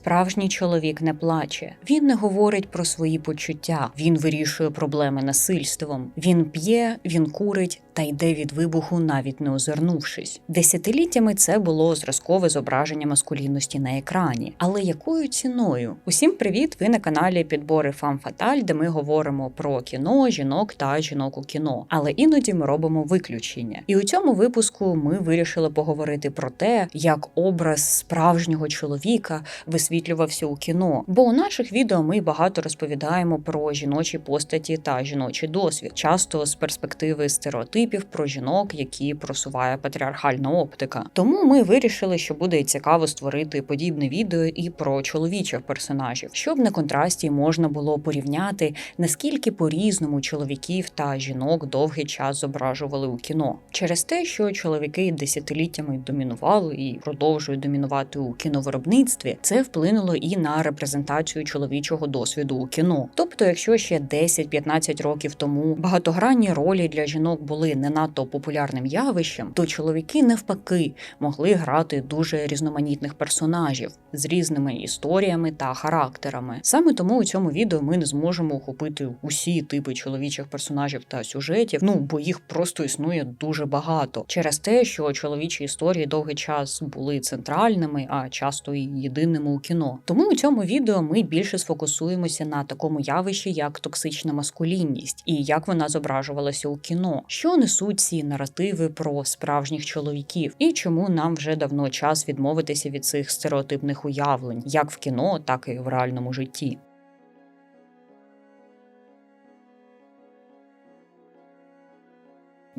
Справжній чоловік не плаче. Він не говорить про свої почуття. Він вирішує проблеми насильством. Він п'є, він курить та йде від вибуху, навіть не озирнувшись. Десятиліттями це було зразкове зображення маскулінності на екрані. Але якою ціною? Усім привіт! Ви на каналі Підбори Фам Фаталь, де ми говоримо про кіно, жінок та жінок у кіно. Але іноді ми робимо виключення. І у цьому випуску ми вирішили поговорити про те, як образ справжнього чоловіка висвітлювався у кіно. Бо у наших відео ми багато розповідаємо про жіночі постаті та жіночий досвід, часто з перспективи стереотипів про жінок, які просуває патріархальна оптика. Тому ми вирішили, що буде цікаво створити подібне відео і про чоловічих персонажів, щоб на контрасті можна було порівняти наскільки по-різному чоловіків та жінок довгий час зображували у кіно, через те, що чоловіки десятиліттями домінували і продовжують домінувати у кіновиробництві, це вплинуло і на репрезентацію чоловічого досвіду у кіно. Тобто, якщо ще 10-15 років тому багатогранні ролі для жінок були не надто популярним явищем, то чоловіки навпаки могли грати дуже різноманітних персонажів з різними історіями та характерами. Саме тому у цьому відео ми не зможемо охопити усі типи чоловічих персонажів та сюжетів, ну бо їх просто існує дуже багато через те, що чоловічі історії довгий час були центральними, а часто і єдиними у кіно. Тому у цьому відео ми більше сфокусуємося на такому явищі, як токсична маскулінність, і як вона зображувалася у кіно, що несуть ці наративи про справжніх чоловіків, і чому нам вже давно час відмовитися від цих стереотипних уявлень, як в кіно, так і в реальному житті.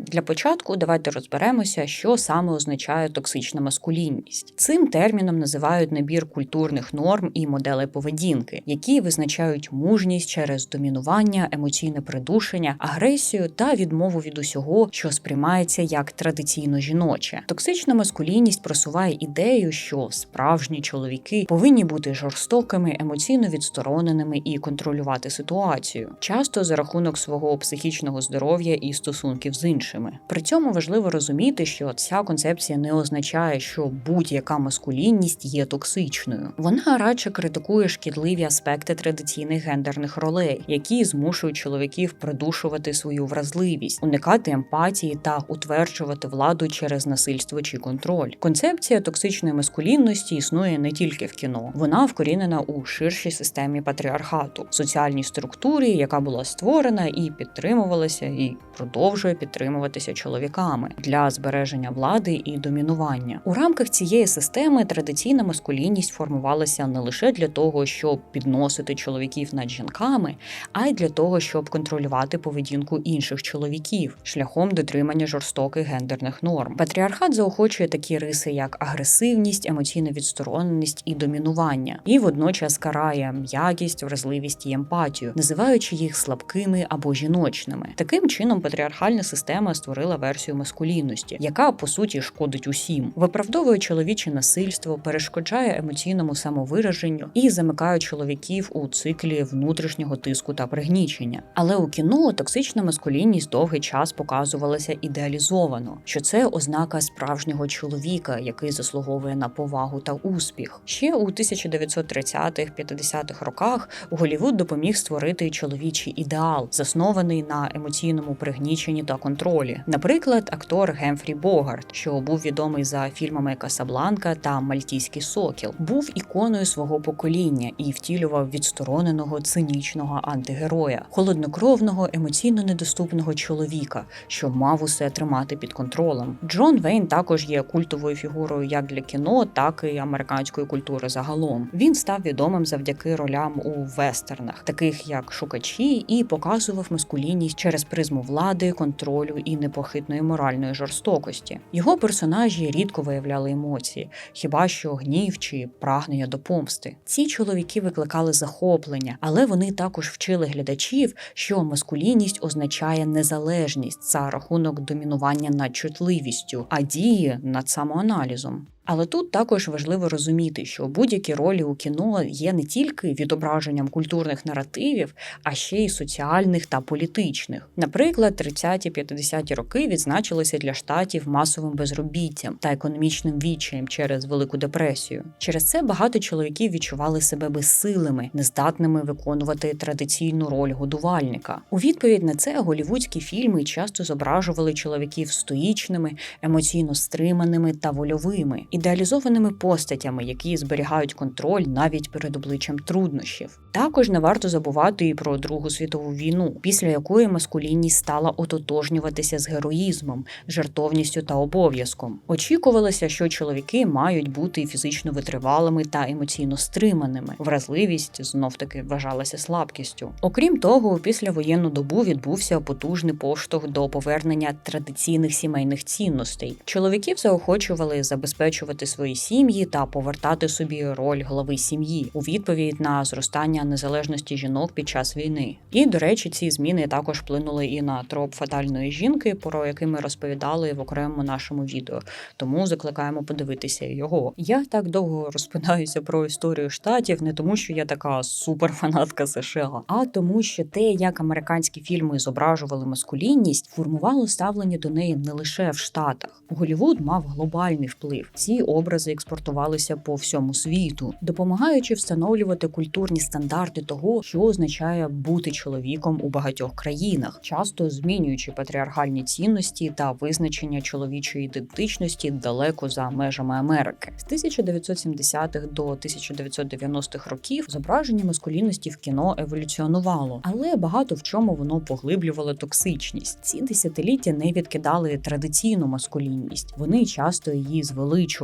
Для початку давайте розберемося, що саме означає токсична маскулінність. Цим терміном називають набір культурних норм і моделей поведінки, які визначають мужність через домінування, емоційне придушення, агресію та відмову від усього, що сприймається як традиційно жіноче. Токсична маскулінність просуває ідею, що справжні чоловіки повинні бути жорстокими, емоційно відстороненими і контролювати ситуацію, часто за рахунок свого психічного здоров'я і стосунків з іншими іншими. При цьому важливо розуміти, що ця концепція не означає, що будь-яка маскулінність є токсичною. Вона радше критикує шкідливі аспекти традиційних гендерних ролей, які змушують чоловіків придушувати свою вразливість, уникати емпатії та утверджувати владу через насильство чи контроль. Концепція токсичної маскулінності існує не тільки в кіно, вона вкорінена у ширшій системі патріархату, соціальній структурі, яка була створена і підтримувалася, і продовжує підтримуватися чоловіками для збереження влади і домінування. У рамках цієї системи традиційна маскулінність формувалася не лише для того, щоб підносити чоловіків над жінками, а й для того, щоб контролювати поведінку інших чоловіків шляхом дотримання жорстоких гендерних норм. Патріархат заохочує такі риси, як агресивність, емоційна відстороненість і домінування, і водночас карає м'якість, вразливість і емпатію, називаючи їх слабкими або жіночними. Таким чином патріархальна система створила версію маскулінності, яка по суті шкодить усім, виправдовує чоловіче насильство, перешкоджає емоційному самовираженню і замикає чоловіків у циклі внутрішнього тиску та пригнічення. Але у кіно токсична маскулінність довгий час показувалася ідеалізовано, що це ознака справжнього чоловіка, який заслуговує на повагу та успіх. Ще у 1930-50-х роках Голівуд допоміг створити чоловічий ідеал, заснований на емоційному пригніченні та контролі. Наприклад, актор Гемфрі Богарт, що був відомий за фільмами Касабланка та Мальтійський сокіл, був іконою свого покоління і втілював відстороненого цинічного антигероя, холоднокровного, емоційно недоступного чоловіка, що мав усе тримати під контролем. Джон Вейн також є культовою фігурою як для кіно, так і американської культури загалом. Він став відомим завдяки ролям у вестернах, таких як шукачі, і показував маскулінність через призму влади, контролю і непохитної моральної жорстокості. Його персонажі рідко виявляли емоції, хіба що гнів чи прагнення до помсти. Ці чоловіки викликали захоплення, але вони також вчили глядачів, що маскулінність означає незалежність за рахунок домінування над чутливістю, а дії над самоаналізом. Але тут також важливо розуміти, що будь-які ролі у кіно є не тільки відображенням культурних наративів, а ще й соціальних та політичних. Наприклад, 30-50-ті роки відзначилися для штатів масовим безробіттям та економічним відчаєм через велику депресію. Через це багато чоловіків відчували себе безсилими, нездатними виконувати традиційну роль годувальника. У відповідь на це голівудські фільми часто зображували чоловіків стоїчними, емоційно стриманими та вольовими, ідеалізованими постатями, які зберігають контроль навіть перед обличчям труднощів. Також не варто забувати і про Другу світову війну, після якої маскулінність стала ототожнюватися з героїзмом, жертовністю та обов'язком. Очікувалося, що чоловіки мають бути фізично витривалими та емоційно стриманими. Вразливість знов таки вважалася слабкістю. Окрім того, у післявоєнну добу відбувся потужний поштовх до повернення традиційних сімейних цінностей. Чоловіків заохочували забезпечувати свої сім'ї та повертати собі роль голови сім'ї у відповідь на зростання незалежності жінок під час війни. І до речі, ці зміни також вплинули і на троп фатальної жінки, про який ми розповідали в окремому нашому відео. Тому закликаємо подивитися його. Я так довго розпинаюся про історію штатів, не тому, що я така суперфанатка США, а тому, що те, як американські фільми зображували маскулінність, формувало ставлення до неї не лише в Штатах. Голівуд мав глобальний вплив. Ці образи експортувалися по всьому світу, допомагаючи встановлювати культурні стандарти того, що означає бути чоловіком у багатьох країнах, часто змінюючи патріархальні цінності та визначення чоловічої ідентичності далеко за межами Америки. З 1970-х до 1990-х років зображення маскулінності в кіно еволюціонувало, але багато в чому воно поглиблювало токсичність. Ці десятиліття не відкидали традиційну маскулінність. Вони часто її звеличували,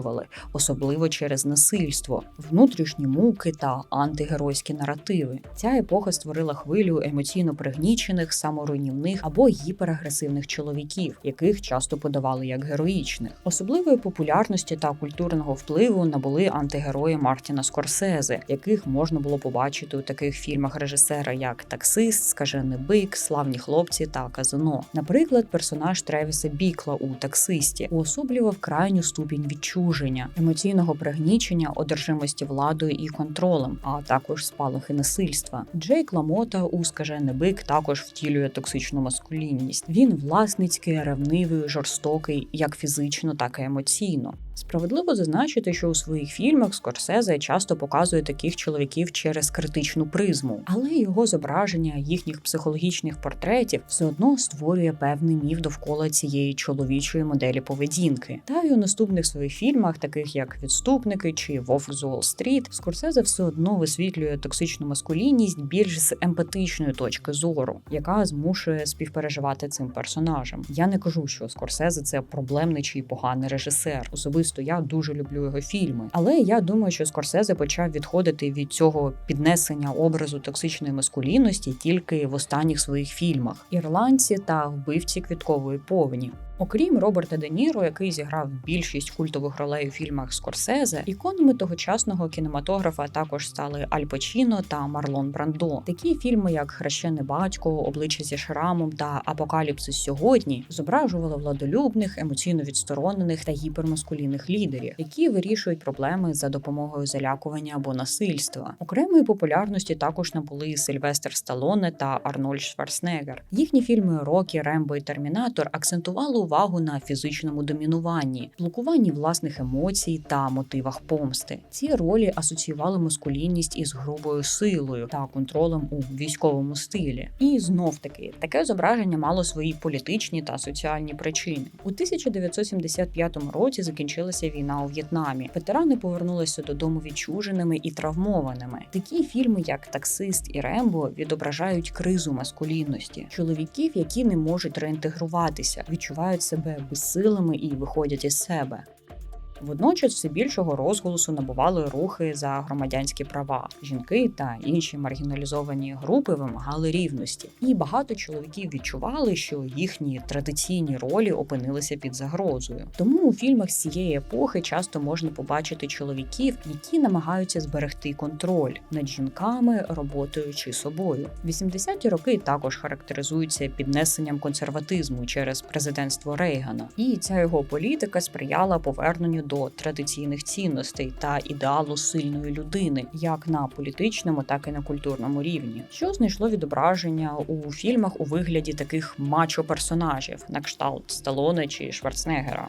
особливо через насильство, внутрішні муки та антигеройські наративи. Ця епоха створила хвилю емоційно пригнічених, саморуйнівних або гіперагресивних чоловіків, яких часто подавали як героїчних. Особливої популярності та культурного впливу набули антигерої Мартіна Скорсезе, яких можна було побачити у таких фільмах режисера, як Таксист, Скажений бик, Славні хлопці та Казино. Наприклад, персонаж Тревіса Бікла у таксисті уособлював крайню ступінь відчуження, емоційного пригнічення, одержимості владою і контролем, а також спалахи насильства. Джейк Ламота у Скажений бик також втілює токсичну маскулінність. Він власницький, ревнивий, жорстокий, як фізично, так і емоційно. Справедливо зазначити, що у своїх фільмах Скорсезе часто показує таких чоловіків через критичну призму, але його зображення їхніх психологічних портретів все одно створює певний міф довкола цієї чоловічої моделі поведінки. Та й у наступних своїх фільмах, таких як Відступники чи Вовк з Уолл-стріт, Скорсезе все одно висвітлює токсичну маскулінність більш з емпатичної точки зору, яка змушує співпереживати цим персонажам. Я не кажу, що Скорсезе це проблемний чи поганий режисер. Особисто я дуже люблю його фільми, але я думаю, що Скорсезе почав відходити від цього піднесення образу токсичної маскулінності тільки в останніх своїх фільмах ірландці та вбивці квіткової повені. Окрім Роберта Де Ніро, який зіграв більшість культових ролей у фільмах Скорсезе, іконами тогочасного кінематографа також стали Аль Пачіно та Марлон Брандо. Такі фільми, як Хрещене батько, обличчя зі шрамом та Апокаліпсис сьогодні зображували владолюбних, емоційно відсторонених та гіпермаскулінних лідерів, які вирішують проблеми за допомогою залякування або насильства. Окремої популярності також набули Сильвестр Сталоне та Арнольд Шварценеггер. Їхні фільми Рокі, Рембо і Термінатор акцентували увагу на фізичному домінуванні, блокуванні власних емоцій та мотивах помсти. Ці ролі асоціювали маскулінність із грубою силою та контролем у військовому стилі. І знов таки таке зображення мало свої політичні та соціальні причини. У 1975 році закінчилася війна у В'єтнамі. Ветерани повернулися додому відчуженими і травмованими. Такі фільми, як Таксист і Рембо, відображають кризу маскулінності, чоловіків, які не можуть реінтегруватися, відчувають себе безсилими і виходять із себе. Водночас все більшого розголосу набували рухи за громадянські права. Жінки та інші маргіналізовані групи вимагали рівності, і багато чоловіків відчували, що їхні традиційні ролі опинилися під загрозою. Тому у фільмах з цієї епохи часто можна побачити чоловіків, які намагаються зберегти контроль над жінками, роботою чи собою. 80-ті роки також характеризуються піднесенням консерватизму через президентство Рейгана, і ця його політика сприяла поверненню до традиційних цінностей та ідеалу сильної людини, як на політичному, так і на культурному рівні, що знайшло відображення у фільмах у вигляді таких мачо персонажів, на кшталт Сталоне чи Шварценеггера.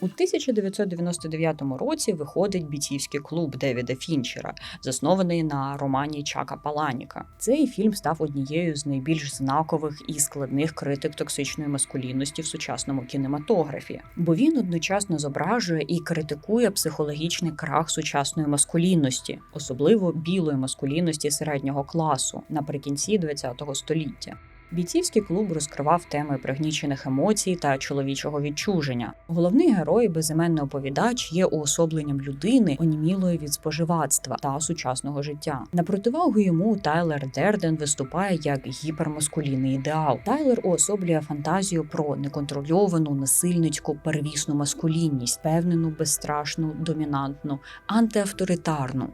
У 1999 році виходить бійцівський клуб Девіда Фінчера, заснований на романі Чака Паланіка. Цей фільм став однією з найбільш знакових і складних критик токсичної маскулінності в сучасному кінематографі, бо він одночасно зображує і критикує психологічний крах сучасної маскулінності, особливо білої маскулінності середнього класу наприкінці ХХ століття. Бійцівський клуб розкривав теми пригнічених емоцій та чоловічого відчуження. Головний герой, безіменний оповідач, є уособленням людини, онімілої від споживацтва та сучасного життя. На противагу йому Тайлер Дерден виступає як гіпермаскулінний ідеал. Тайлер уособлює фантазію про неконтрольовану, насильницьку первісну маскулінність, певнену, безстрашну, домінантну, антиавторитарну.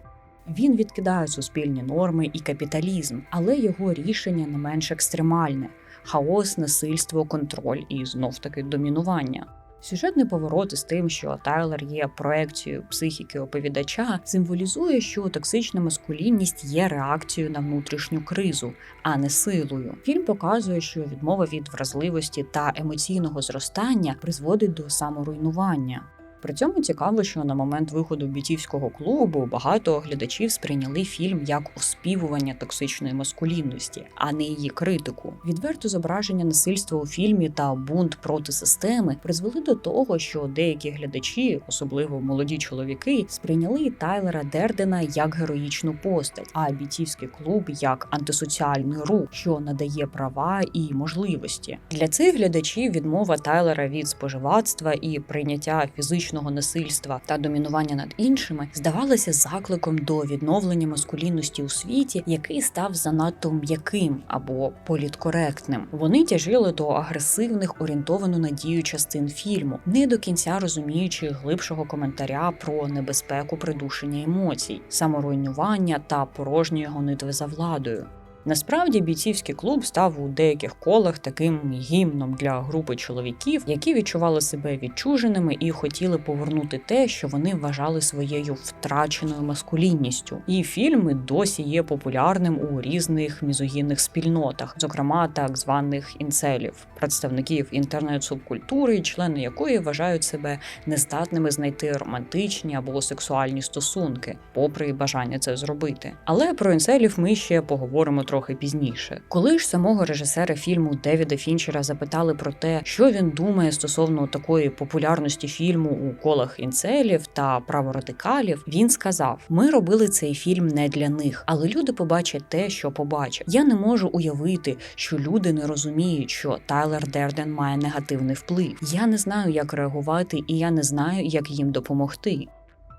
Він відкидає суспільні норми і капіталізм, але його рішення не менш екстремальне: хаос, насильство, контроль і знов таки домінування. Сюжетний поворот із тим, що Тайлер є проекцією психіки оповідача, символізує, що токсична маскулінність є реакцією на внутрішню кризу, а не силою. Фільм показує, що відмова від вразливості та емоційного зростання призводить до саморуйнування. При цьому цікаво, що на момент виходу бійцівського клубу багато глядачів сприйняли фільм як оспівування токсичної маскулінності, а не її критику. Відверто зображення насильства у фільмі та бунт проти системи призвели до того, що деякі глядачі, особливо молоді чоловіки, сприйняли Тайлера Дердена як героїчну постать, а бійцівський клуб як антисоціальний рух, що надає права і можливості. Для цих глядачів відмова Тайлера від споживацтва і прийняття фізичної фізичного насильства та домінування над іншими здавалися закликом до відновлення маскулінності у світі, який став занадто м'яким або політкоректним. Вони тяжили до агресивних, орієнтовано на дію частин фільму, не до кінця розуміючи глибшого коментаря про небезпеку придушення емоцій, саморуйнування та порожньої гонитви за владою. Насправді бійцівський клуб став у деяких колах таким гімном для групи чоловіків, які відчували себе відчуженими і хотіли повернути те, що вони вважали своєю втраченою маскулінністю. І фільми досі є популярним у різних мізогінних спільнотах, зокрема так званих інцелів, представників інтернет-субкультури, члени якої вважають себе нестатними знайти романтичні або сексуальні стосунки, попри бажання це зробити. Але про інцелів ми ще поговоримо трохи пізніше. Коли ж самого режисера фільму Девіда Фінчера запитали про те, що він думає стосовно такої популярності фільму у колах інцелів та праворадикалів, він сказав: Ми робили цей фільм не для них, але люди побачать те, що побачать. Я не можу уявити, що люди не розуміють, що Тайлер Дерден має негативний вплив. Я не знаю, як реагувати, і я не знаю, як їм допомогти.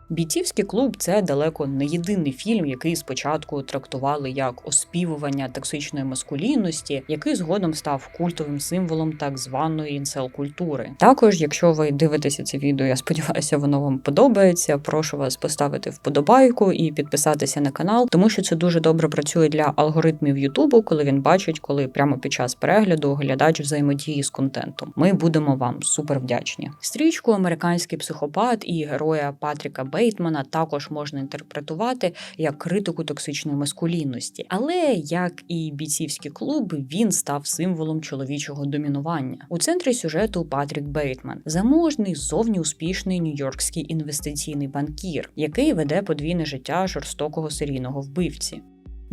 Бійцівський клуб це далеко не єдиний фільм, який спочатку трактували як оспівування токсичної маскулінності, який згодом став культовим символом так званої інсел-культури. Також, якщо ви дивитеся це відео, я сподіваюся, воно вам подобається. Прошу вас поставити вподобайку і підписатися на канал, тому що це дуже добре працює для алгоритмів Ютубу, коли він бачить, коли прямо під час перегляду глядач взаємодії з контентом. Ми будемо вам супер вдячні. Стрічку американський психопат і героя Патріка Бейтмана також можна інтерпретувати як критику токсичної маскулінності, але як і бійцівський клуб, він став символом чоловічого домінування. У центрі сюжету Патрік Бейтман, заможний, зовні успішний нью-йоркський інвестиційний банкір, який веде подвійне життя жорстокого серійного вбивці.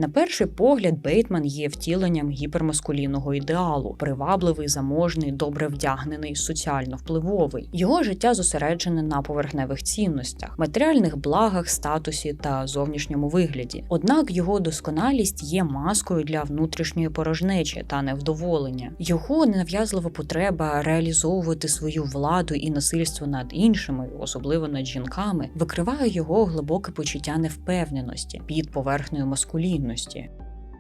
На перший погляд, Бейтман є втіленням гіпермаскулінного ідеалу, привабливий, заможний, добре вдягнений, соціально впливовий. Його життя зосереджене на поверхневих цінностях, матеріальних благах, статусі та зовнішньому вигляді. Однак його досконалість є маскою для внутрішньої порожнечі та невдоволення. Його ненав'язлива потреба реалізовувати свою владу і насильство над іншими, особливо над жінками, викриває його глибоке почуття невпевненості під поверхнею маскулінності.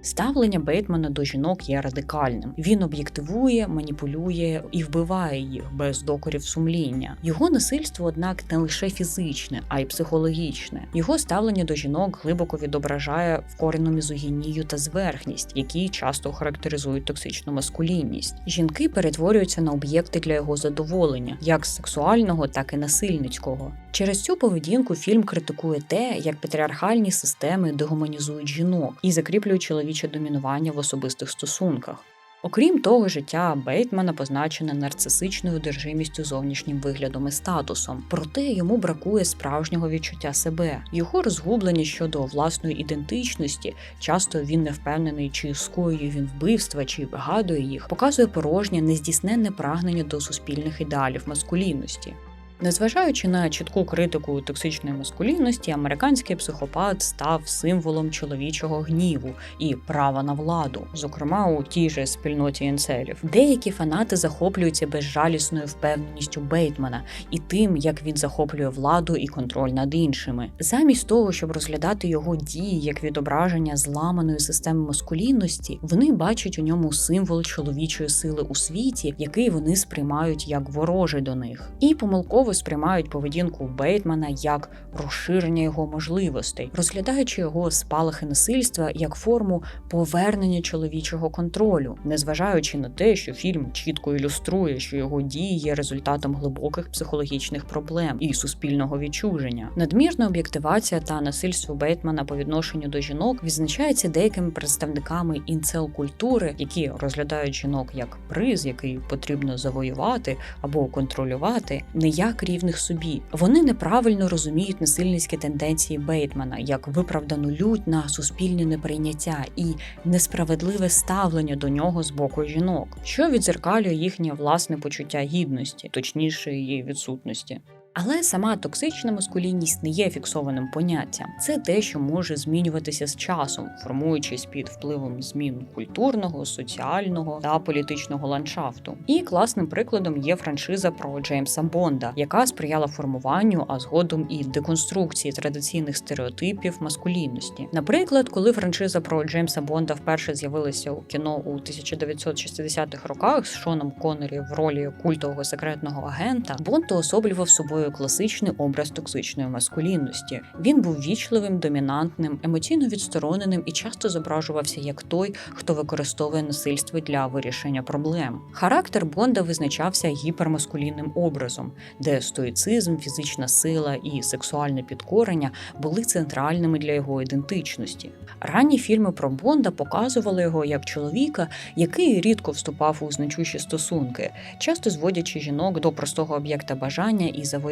Ставлення Бейтмана до жінок є радикальним. Він об'єктивує, маніпулює і вбиває їх без докорів сумління. Його насильство, однак, не лише фізичне, а й психологічне. Його ставлення до жінок глибоко відображає вкорену мізогінію та зверхність, які часто характеризують токсичну маскулінність. Жінки перетворюються на об'єкти для його задоволення, як сексуального, так і насильницького. Через цю поведінку фільм критикує те, як патріархальні системи дегуманізують жінок і закріплюють чоловіче домінування в особистих стосунках. Окрім того, життя Бейтмана позначене нарцисичною одержимістю зовнішнім виглядом і статусом, проте йому бракує справжнього відчуття себе. Його розгублені щодо власної ідентичності, часто він не впевнений, чи скоює він вбивства, чи вигадує їх, показує порожнє, нездійсненне прагнення до суспільних ідеалів маскулінності. Незважаючи на чітку критику токсичної маскулінності, американський психопат став символом чоловічого гніву і права на владу, зокрема у тій же спільноті інцелів. Деякі фанати захоплюються безжалісною впевненістю Бейтмана і тим, як він захоплює владу і контроль над іншими, замість того, щоб розглядати його дії як відображення зламаної системи маскулінності, вони бачать у ньому символ чоловічої сили у світі, який вони сприймають як ворожий до них, і помилково сприймають поведінку Бейтмана як розширення його можливостей, розглядаючи його спалахи насильства як форму повернення чоловічого контролю, незважаючи на те, що фільм чітко ілюструє, що його дії є результатом глибоких психологічних проблем і суспільного відчуження. Надмірна об'єктивація та насильство Бейтмана по відношенню до жінок відзначається деякими представниками інцел-культури, які розглядають жінок як приз, який потрібно завоювати або контролювати, не рівних собі. Вони неправильно розуміють насильницькі тенденції Бейтмана як виправдану лють на суспільне неприйняття і несправедливе ставлення до нього з боку жінок, що відзеркалює їхнє власне почуття гідності, точніше її відсутності. Але сама токсична маскулінність не є фіксованим поняттям. Це те, що може змінюватися з часом, формуючись під впливом змін культурного, соціального та політичного ландшафту. І класним прикладом є франшиза про Джеймса Бонда, яка сприяла формуванню, а згодом і деконструкції традиційних стереотипів маскулінності. Наприклад, коли франшиза про Джеймса Бонда вперше з'явилася у кіно у 1960-х роках з Шоном Коннері в ролі культового секретного агента, Бонд уособлював собою класичний образ токсичної маскулінності. Він був вічливим, домінантним, емоційно відстороненим і часто зображувався як той, хто використовує насильство для вирішення проблем. Характер Бонда визначався гіпермаскулінним образом, де стоїцизм, фізична сила і сексуальне підкорення були центральними для його ідентичності. Ранні фільми про Бонда показували його як чоловіка, який рідко вступав у значущі стосунки, часто зводячи жінок до простого об'єкта бажання і завоювання.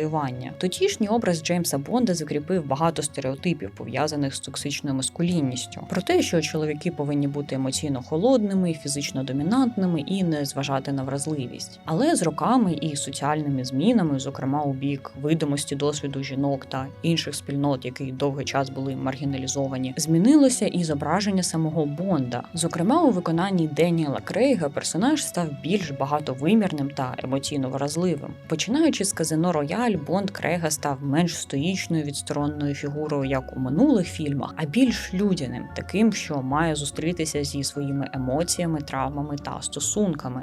Тодішній образ Джеймса Бонда закріпив багато стереотипів, пов'язаних з токсичною маскулінністю, про те, що чоловіки повинні бути емоційно холодними, фізично домінантними і не зважати на вразливість. Але з роками і соціальними змінами, зокрема у бік видимості досвіду жінок та інших спільнот, які довгий час були маргіналізовані, змінилося і зображення самого Бонда. Зокрема, у виконанні Деніела Крейга персонаж став більш багатовимірним та емоційно вразливим. Починаючи з казино Рояль, Бонд Крейга став менш стоїчною відсторонною фігурою, як у минулих фільмах, а більш людяним, таким, що має зустрітися зі своїми емоціями, травмами та стосунками.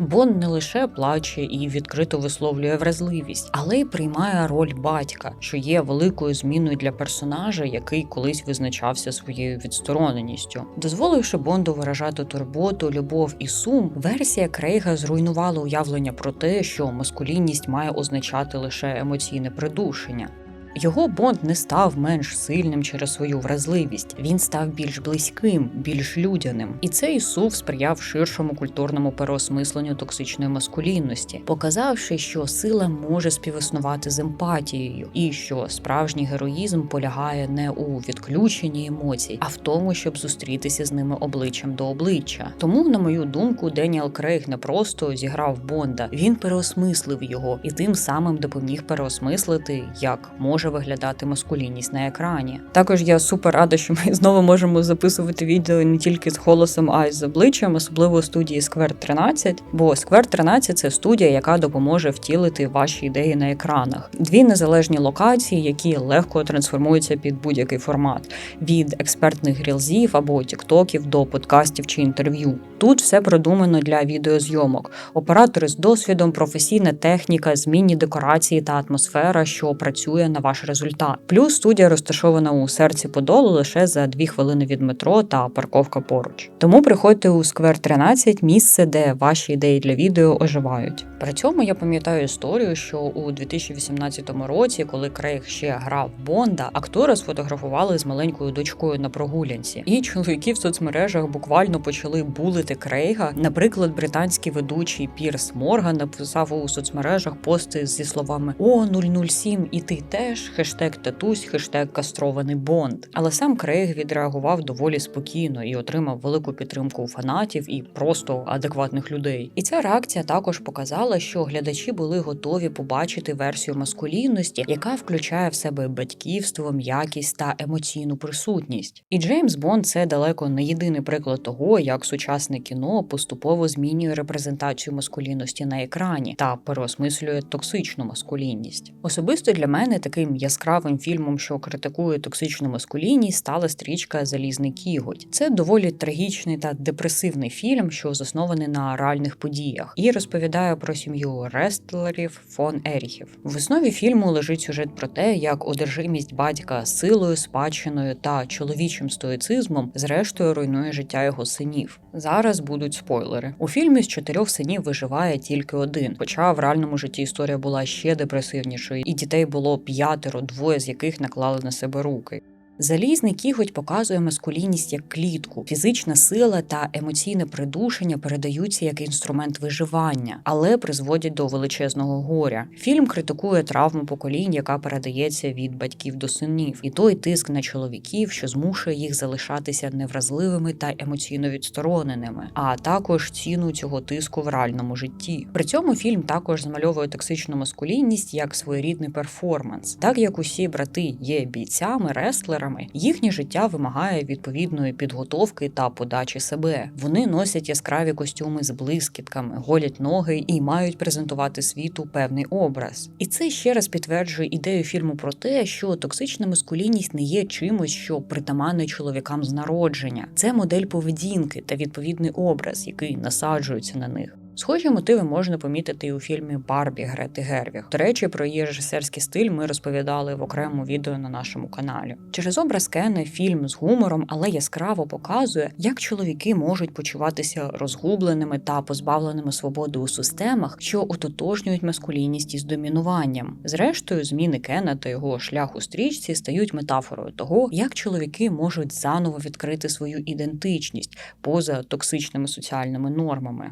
Бонд не лише плаче і відкрито висловлює вразливість, але й приймає роль батька, що є великою зміною для персонажа, який колись визначався своєю відстороненістю. Дозволивши Бонду виражати турботу, любов і сум, версія Крейга зруйнувала уявлення про те, що маскулінність має означати лише емоційне придушення. Його Бонд не став менш сильним через свою вразливість. Він став більш близьким, більш людяним. І цей сув сприяв ширшому культурному переосмисленню токсичної маскулінності, показавши, що сила може співіснувати з емпатією, і що справжній героїзм полягає не у відключенні емоцій, а в тому, щоб зустрітися з ними обличчям до обличчя. Тому, на мою думку, Деніел Крейг не просто зіграв Бонда, він переосмислив його і тим самим допоміг переосмислити, як може виглядати маскулінність на екрані. Також я супер рада, що ми знову можемо записувати відео не тільки з голосом, а й з обличчям, особливо студії Square 13, бо Square 13 – це студія, яка допоможе втілити ваші ідеї на екранах. Дві незалежні локації, які легко трансформуються під будь-який формат: від експертних грілзів або тіктоків до подкастів чи інтерв'ю. Тут все продумано для відеозйомок, оператори з досвідом, професійна техніка, змінні декорації та атмосфера, що працює на ваш результат. Плюс студія розташована у серці Подолу лише за дві хвилини від метро та парковка поруч. Тому приходьте у сквер 13, місце, де ваші ідеї для відео оживають. При цьому я пам'ятаю історію, що у 2018 році, коли Крейг ще грав Бонда, актора сфотографували з маленькою дочкою на прогулянці, і чоловіки в соцмережах буквально почали булити Крейга. Наприклад, британський ведучий Пірс Морган написав у соцмережах пости зі словами О 007 і ти теж хештег татусь, хештег кастрований Бонд. Але сам Крейг відреагував доволі спокійно і отримав велику підтримку у фанатів і просто адекватних людей. І ця реакція також показала, що глядачі були готові побачити версію маскулінності, яка включає в себе батьківство, м'якість та емоційну присутність. І Джеймс Бонд це далеко не єдиний приклад того, як сучасне кіно поступово змінює репрезентацію маскулінності на екрані та переосмислює токсичну маскулінність. Особисто для мене таким яскравим фільмом, що критикує токсичну маскулінність, стала стрічка Залізний кіготь. Це доволі трагічний та депресивний фільм, що заснований на реальних подіях, і розповідає про сім'ю рестлерів фон Еріхів. В основі фільму лежить сюжет про те, як одержимість батька силою, спадщиною та чоловічим стоїцизмом зрештою руйнує життя його синів. Зараз будуть спойлери. У фільмі з чотирьох синів виживає тільки один, хоча в реальному житті історія була ще депресивнішою, і дітей було п'ятеро, двоє з яких наклали на себе руки. Залізний кіготь показує маскулінність як клітку. Фізична сила та емоційне придушення передаються як інструмент виживання, але призводять до величезного горя. Фільм критикує травму поколінь, яка передається від батьків до синів, і той тиск на чоловіків, що змушує їх залишатися невразливими та емоційно відстороненими, а також ціну цього тиску в реальному житті. При цьому фільм також змальовує токсичну маскулінність як своєрідний перформанс, так як усі брати є бійцями, рестлерами акторами. Їхнє життя вимагає відповідної підготовки та подачі себе. Вони носять яскраві костюми з блискітками, голять ноги і мають презентувати світу певний образ. І це ще раз підтверджує ідею фільму про те, що токсична маскулінність не є чимось, що притаманне чоловікам з народження. Це модель поведінки та відповідний образ, який насаджується на них. Схожі мотиви можна помітити і у фільмі Барбі Грети Гервіг. До речі, про її режисерський стиль ми розповідали в окремому відео на нашому каналі. Через образ Кена фільм з гумором, але яскраво показує, як чоловіки можуть почуватися розгубленими та позбавленими свободи у системах, що ототожнюють маскулінність із домінуванням. Зрештою, зміни Кена та його шлях у стрічці стають метафорою того, як чоловіки можуть заново відкрити свою ідентичність поза токсичними соціальними нормами.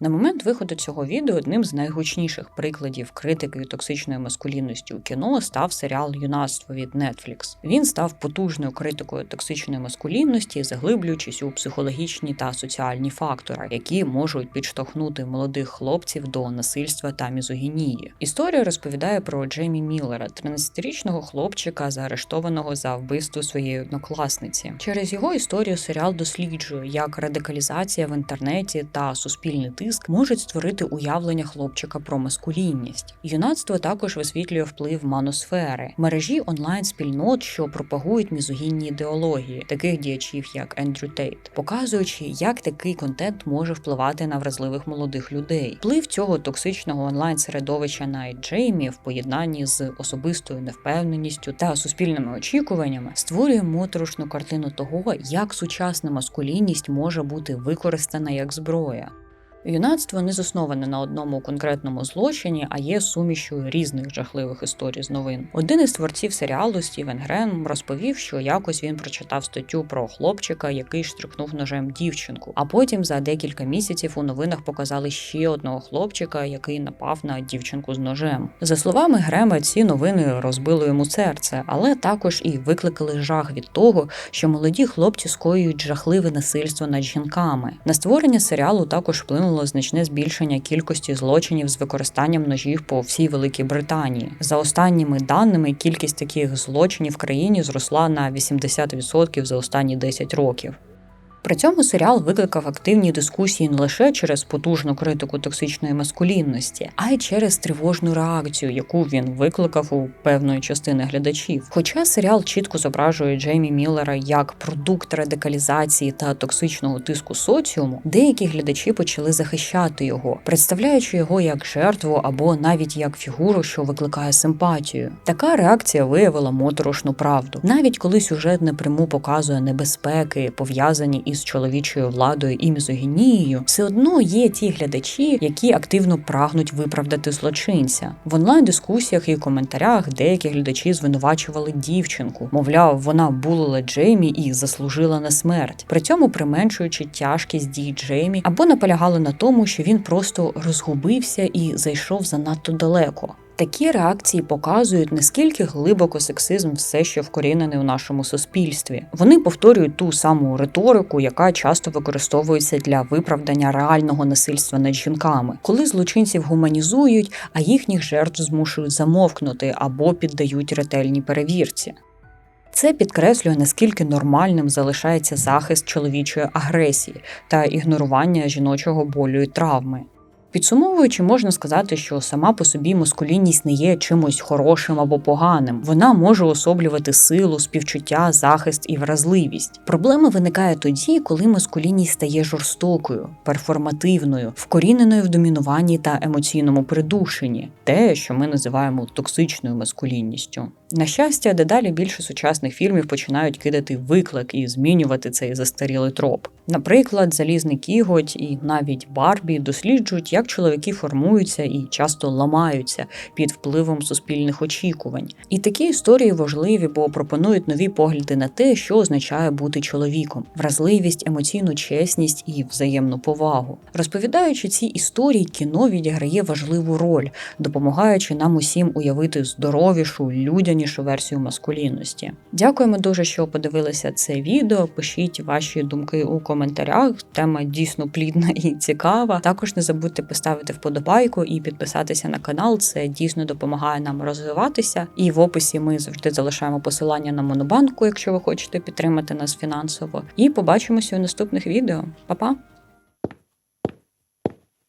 На момент виходу цього відео одним з найгучніших прикладів критики токсичної маскулінності у кіно став серіал Юнацтво від Netflix. Він став потужною критикою токсичної маскулінності, заглиблюючись у психологічні та соціальні фактори, які можуть підштовхнути молодих хлопців до насильства та мізогінії. Історія розповідає про Джеймі Міллера, 13-річного хлопчика, заарештованого за вбивство своєї однокласниці. Через його історію серіал досліджує, як радикалізація в інтернеті та суспільний тиск тиск можуть створити уявлення хлопчика про маскулінність. Юнацтво також висвітлює вплив маносфери, мережі онлайн-спільнот, що пропагують мізогінні ідеології, таких діячів як Ендрю Тейт, показуючи, як такий контент може впливати на вразливих молодих людей. Вплив цього токсичного онлайн-середовища на Джеймі в поєднанні з особистою невпевненістю та суспільними очікуваннями створює моторошну картину того, як сучасна маскулінність може бути використана як зброя. Юнацтво не засноване на одному конкретному злочині, а є сумішю різних жахливих історій з новин. Один із творців серіалу Стівен Грен розповів, що якось він прочитав статтю про хлопчика, який штрикнув ножем дівчинку. А потім за декілька місяців у новинах показали ще одного хлопчика, який напав на дівчинку з ножем. За словами Грема, ці новини розбили йому серце, але також і викликали жах від того, що молоді хлопці скоюють жахливе насильство над жінками. На створення серіалу також вплинуло виявило значне збільшення кількості злочинів з використанням ножів по всій Великій Британії. За останніми даними, кількість таких злочинів в країні зросла на 80% за останні 10 років. При цьому серіал викликав активні дискусії не лише через потужну критику токсичної маскулінності, а й через тривожну реакцію, яку він викликав у певної частини глядачів. Хоча серіал чітко зображує Джеймі Міллера як продукт радикалізації та токсичного тиску соціуму, деякі глядачі почали захищати його, представляючи його як жертву або навіть як фігуру, що викликає симпатію. Така реакція виявила моторошну правду, навіть коли сюжет напряму показує небезпеки, пов'язані із чоловічою владою і мізогінією, все одно є ті глядачі, які активно прагнуть виправдати злочинця. В онлайн дискусіях і коментарях деякі глядачі звинувачували дівчинку, мовляв, вона булила Джеймі і заслужила на смерть, при цьому применшуючи тяжкість дій Джеймі, або наполягали на тому, що він просто розгубився і зайшов занадто далеко. Такі реакції показують, наскільки глибоко сексизм все ще вкорінений у нашому суспільстві. Вони повторюють ту саму риторику, яка часто використовується для виправдання реального насильства над жінками, коли злочинців гуманізують, а їхніх жертв змушують замовкнути або піддають ретельній перевірці. Це підкреслює, наскільки нормальним залишається захист чоловічої агресії та ігнорування жіночого болю і травми. Підсумовуючи, можна сказати, що сама по собі маскулінність не є чимось хорошим або поганим. Вона може особлювати силу, співчуття, захист і вразливість. Проблема виникає тоді, коли маскулінність стає жорстокою, перформативною, вкоріненою в домінуванні та емоційному придушенні, те, що ми називаємо токсичною маскулінністю. На щастя, дедалі більше сучасних фільмів починають кидати виклик і змінювати цей застарілий троп. Наприклад, залізний кіготь і навіть Барбі досліджують, як чоловіки формуються і часто ламаються під впливом суспільних очікувань. І такі історії важливі, бо пропонують нові погляди на те, що означає бути чоловіком, вразливість, емоційну чесність і взаємну повагу. Розповідаючи ці історії, кіно відіграє важливу роль, допомагаючи нам усім уявити здоровішу, людянішу версію маскулінності. Дякуємо дуже, що подивилися це відео. Пишіть ваші думки у коментарях. Тема дійсно плідна і цікава. Також не забудьте поставити вподобайку і підписатися на канал. Це дійсно допомагає нам розвиватися. І в описі ми завжди залишаємо посилання на монобанку, якщо ви хочете підтримати нас фінансово. І побачимося у наступних відео. Па-па!